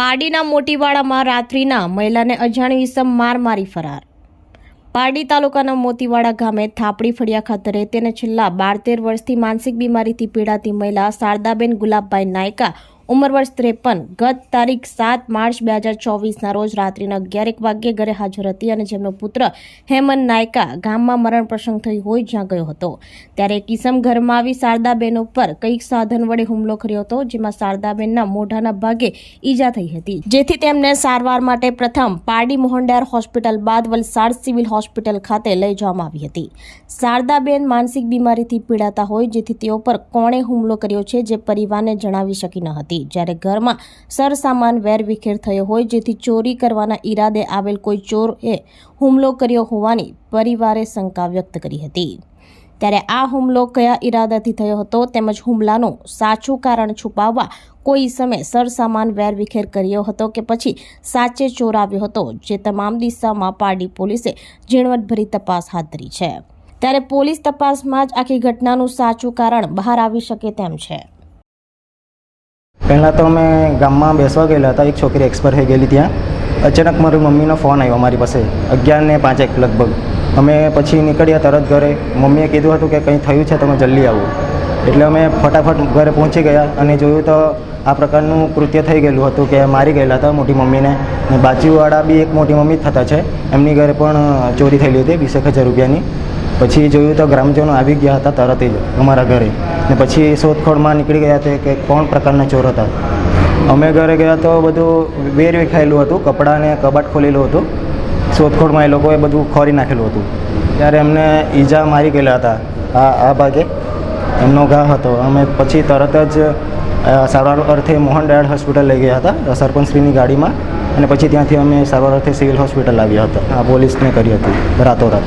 પારડીના મોતીવાડામાં રાત્રિના મહિલાને અજાણી ઇસમ માર મારી ફરાર. પારડી તાલુકાના મોતીવાડા ગામે થાપડી ફળિયા ખાતે રહેતી અને છેલ્લા બાર તેર વર્ષથી માનસિક બીમારીથી પીડાતી મહિલા શારદાબેન ગુલાબભાઈ નાયકા ઉંમર વર્ષ ત્રેપન. ગત તારીખ સાત માર્ચ બે હજાર ચોવીસના રોજ રાત્રિના અગિયારેક વાગ્યે ઘરે હાજર હતી અને જેમનો પુત્ર હેમંત નાયકા ગામમાં મરણ પ્રસંગ થઈ હોય જ્યાં ગયો હતો. ત્યારે કિસમ ઘરમાં આવી શારદાબેન ઉપર કંઈક સાધન વડે હુમલો કર્યો હતો, જેમાં શારદાબેનના મોઢાના ભાગે ઈજા થઈ હતી. જેથી તેમને સારવાર માટે પ્રથમ પારડી મોહનડાર હોસ્પિટલ, બાદ વલસાડ સિવિલ હોસ્પિટલ ખાતે લઈ જવામાં આવી હતી. શારદાબેન માનસિક બીમારીથી પીડાતા હોય, જેથી તેઓ પર કોણે હુમલો કર્યો છે, જે પરિવારને જણાવી શકી ન હતી. જ્યારે ઘરમાં સરસામાન વેરવિખેર થયો હોય, જેથી ચોરી કરવાના ઈરાદે આવેલ કોઈ ચોરે હુમલો કર્યો હોવાની પરિવારે શંકા વ્યક્ત કરી હતી. ત્યારે આ હુમલો કયા ઈરાદાથી થયો હતો તેમજ હુમલાનું સાચું કારણ છુપાવવા કોઈ સમય સરસામાન વેરવિખેર કર્યો હતો કે પછી સાચે ચોર આવ્યો હતો, જે તમામ દિશામાં પારડી પોલીસે ઝીણવટભરી તપાસ હાથ ધરી છે. ત્યારે પોલીસ તપાસમાં જ આખી ઘટનાનું સાચું કારણ બહાર આવી શકે તેમ છે. પહેલાં તો અમે ગામમાં બેસવા ગયેલા હતા. એક છોકરી એક્સપાયર થઈ ગયેલી ત્યાં. અચાનક મારી મમ્મીનો ફોન આવ્યો મારી પાસે. અગિયાર ને પાંચેક લગભગ. અમે પછી નીકળ્યા તરત ઘરે. મમ્મીએ કીધું હતું કે કંઈ થયું છે, તમે જલ્દી આવો. એટલે અમે ફટાફટ ઘરે પહોંચી ગયા અને જોયું તો આ પ્રકારનું કૃત્ય થઈ ગયેલું હતું કે મારી ગયેલા હતા મોટી મમ્મીને. અને બાજુવાળા બી એક મોટી મમ્મી થતા છે. એમની ઘરે પણ ચોરી થયેલી હતી, વીસેક હજાર રૂપિયાની. પછી જોયું તો ગ્રામજનો આવી ગયા હતા તરત જ અમારા ઘરે. ને પછી શોધખોળમાં નીકળી ગયા હતા કે કોણ પ્રકારના ચોર હતા. અમે ઘરે ગયા તો બધું વેર વિખાયેલું હતું કપડાને કબાટ ખોલેલું હતું. શોધખોળમાં એ લોકોએ બધું ખોરી નાખેલું હતું. ત્યારે એમને ઈજા મારી ગયેલા હતા આ આ ભાગે. એમનો ઘા હતો. અમે પછી તરત જ સારવાર અર્થે મોહન દયાળ હોસ્પિટલ લઈ ગયા હતા સરપંચશ્રીની ગાડીમાં. અને પછી ત્યાંથી અમે સારવાર અર્થે સિવિલ હોસ્પિટલ આવ્યા હતા. આ પોલીસને કરી હતી રાતોરાત.